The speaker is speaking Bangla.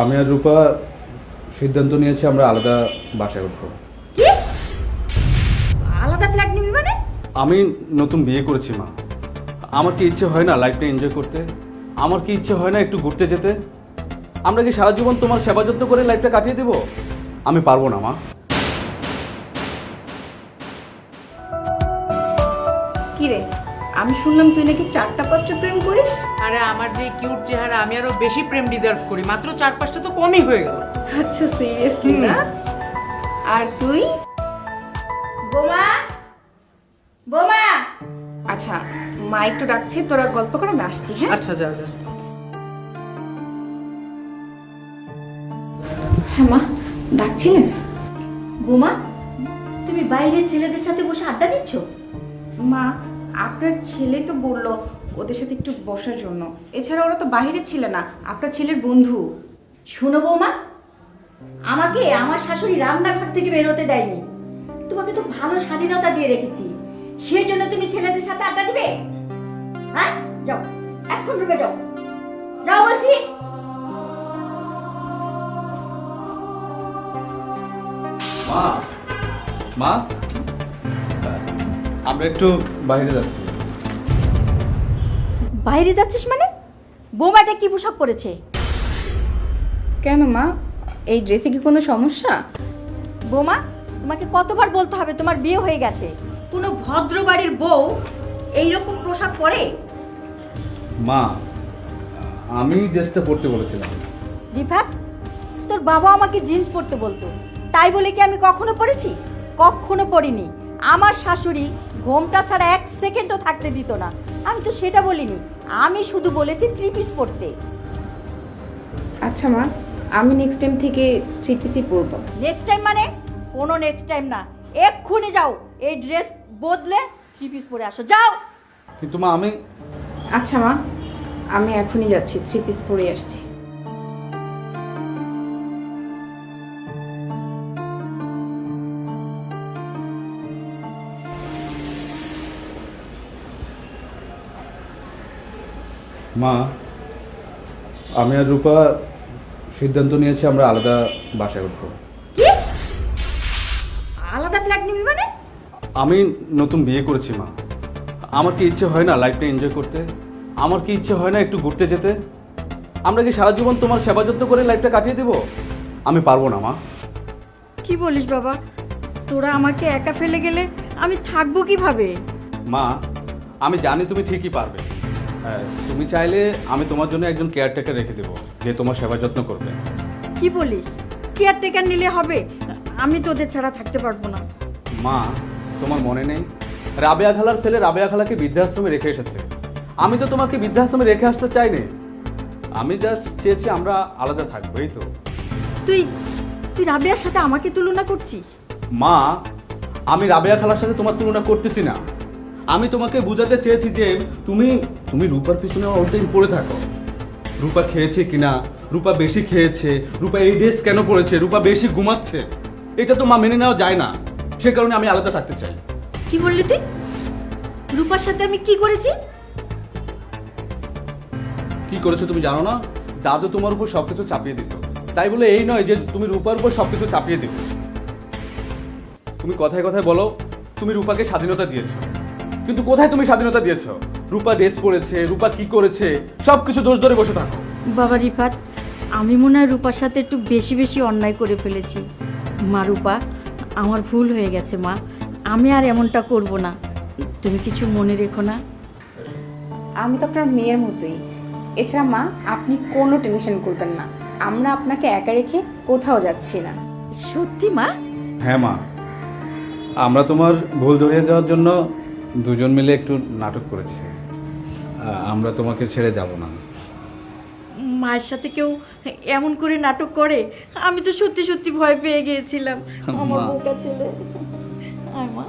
আমি আর রূপা সিদ্ধান্ত নিয়েছি আমরা আলাদা বাসায় উঠবো। আলাদা ফ্ল্যাট নিবি মানে? আমি নতুন বিয়ে করেছি মা। আমার কি ইচ্ছে হয় না লাইফটা এনজয় করতে? আমার কি ইচ্ছে হয় না একটু ঘুরতে যেতে? আমরা কি সারা জীবন তোমার সেবা যত্ন করে লাইফটা কাটিয়ে দেবো? আমি পারব না মা। কি রে? আমি শুনলাম তুই নাকি চারটা পাঁচটা প্রেম করিস? আরে আমার যে কিউট চেহারা আমি আরও বেশি প্রেম ডিজার্ভ করি। মাত্র চার পাঁচটা তো কমই হয়ে গেল। আচ্ছা সিরিয়াসলি না? আর তুই? বোমা! বোমা! আচ্ছা মা একটু ডাকছি তোরা গল্প করে আমি আসছি হ্যাঁ? আচ্ছা যাও যাও হ্যাঁ মা ডাকছিলেন? বোমা তুমি বাইরে ছেলেদের সাথে বসে আড্ডা দিচ্ছ? মা আপনার ছেলে তো বলল ওদের সাথে একটু বসার জন্য। এছাড়া ওরা তো বাইরে ছিল না, আপনার ছেলের বন্ধু। শোনো বৌমা, আমাকে আমার শাশুড়ি রান্নাঘর থেকে বেরোতে দেয়নি। তোমাকে তো ভালো স্বাধীনতা দিয়ে রেখেছি। সেই জন্য তুমি ছেলেদের সাথে আড্ডা দিবে? হ্যাঁ? যাও, এখন রুমে যাও। যাও বলছি। মা মা। আমরা একটু বাইরে যাচ্ছি। বাইরে যাচ্ছিস মানে? বৌমাটা কি পোশাক পরেছে? কেন মা? এই ড্রেসে কি কোনো সমস্যা? বোমা তোমাকে কতবার বলতে হবে তোমার বিয়ে হয়ে গেছে। কোনো ভদ্র বাড়ির বউ এইরকম পোশাক পরে? মা আমি ড্রেসটা পরতে বলেছিলাম। রিফাত তোর বাবা আমাকে জিন্স পরতে বলতো। তাই বলে কি আমি কখনো পরেছি? কখনো পরিনি। আমার শাশুড়ি ঘোমটা ছাড়া এক সেকেন্ডও থাকতে দিত না। আমি তো সেটা বলিনি আমি শুধু বলেছি থ্রি পিস পরতে। আচ্ছা মা আমি নেক্সট টাইম থেকে থ্রি পিসই পরবো। নেক্সট টাইম মানে? কোনো নেক্সট টাইম না। এক্ষুনি যাও এই ড্রেস বদলে থ্রি পিস পরে আসো। যাও! কিন্তু মা আমি আচ্ছা মা আমি এখনই যাচ্ছি থ্রি পিস পরে আসছি। মা আমি আর রূপা সিদ্ধান্ত নিয়েছি আমরা আলাদা বাসায় উঠবো। আলাদা ফ্ল্যাট নিবি মানে? আমি নতুন বিয়ে করেছি মা। আমার কি ইচ্ছে হয় না লাইফটা এনজয় করতে? আমার কি ইচ্ছে হয় না একটু ঘুরতে যেতে? আমরা কি সারা জীবন তোমার সেবা যত্ন করে লাইফটা কাটিয়ে দেবো? আমি পারব না মা। কি বলিস বাবা? তোরা আমাকে একা ফেলে গেলে আমি থাকব কীভাবে? মা আমি জানি তুমি ঠিকই পারবে। হ্যাঁ, তুমি চাইলে আমি তোমার জন্য একজন কেয়ারটেকার রেখে দেবো যে তোমার সেবা যত্ন করবে। কি বলিস? কেয়ারটেকার নিলে হবে? আমি তোদের ছাড়া থাকতে পারব না। মা তোমার মনে নেই? রাবেয়া খালার ছেলে রাবেয়া খালাকে বৃদ্ধাশ্রমে রেখে এসেছে। আমি তো তোমাকে বৃদ্ধাশ্রমে রেখে আসতে চাইনি। আমি জাস্ট চেয়েছি আমরা আলাদা থাকব এই তো। তুই তুই রাবেয়ার সাথে আমাকে তুলনা করছিস? মা আমি রাবেয়া খালার সাথে তোমার তুলনা করতেছি না। আমি তোমাকে বোঝাতে চেয়েছি যে তুমি তুমি রূপার পিছনে অল টাইম পড়ে থাকো। রূপা খেয়েছে কিনা? রূপা বেশি খেয়েছে? রূপা এই ড্রেস কেন পড়েছে রূপা বেশি ঘুমাচ্ছে? এটা তো মা মেনে নেওয়া যায় না। সে কারণে আমি আলাদা থাকতে চাই। কি বললি তুই? রূপার সাথে আমি কি করেছি? কি করেছ তুমি জানো না? দাদু তোমার উপর সবকিছু চাপিয়ে দিত। তাই বলে এই নয় যে তুমি রূপার উপর সবকিছু চাপিয়ে দিবে তুমি কথায় কথায় বলো তুমি রূপাকে স্বাধীনতা দিয়েছ। কিন্তু কোথায় তুমি স্বাধীনতা দিয়েছ? রূপা ড্রেস পরেছে রূপা কি করেছে সবকিছু দোষ ধরে বসে থাকো। বাবা রিফাত আমি মনে হয় রূপার সাথে একটু বেশি বেশি অন্যায় করে ফেলেছি। মা রূপা আমার ভুল হয়ে গেছে মা। আমি আর এমনটা করব না। তুমি কিছু মনে রেখো না? আমি তো আপনার মেয়ের মতোই। এছাড়া মা আপনি কোনো টেনশন করবেন না। আমরা আপনাকে একা রেখে কোথাও যাচ্ছি না। সত্যি মা? হ্যাঁ মা। আমরা তোমার ভুল ধরিয়ে দেওয়ার জন্য দুজন মিলে একটু নাটক করেছি। আমরা তোমাকে ছেড়ে যাব না। মায়ের সাথে কেউ এমন করে নাটক করে? আমি তো সত্যি সত্যি ভয় পেয়ে গিয়েছিলাম। আমার বউটা বোকা ছেলে। আয় মা।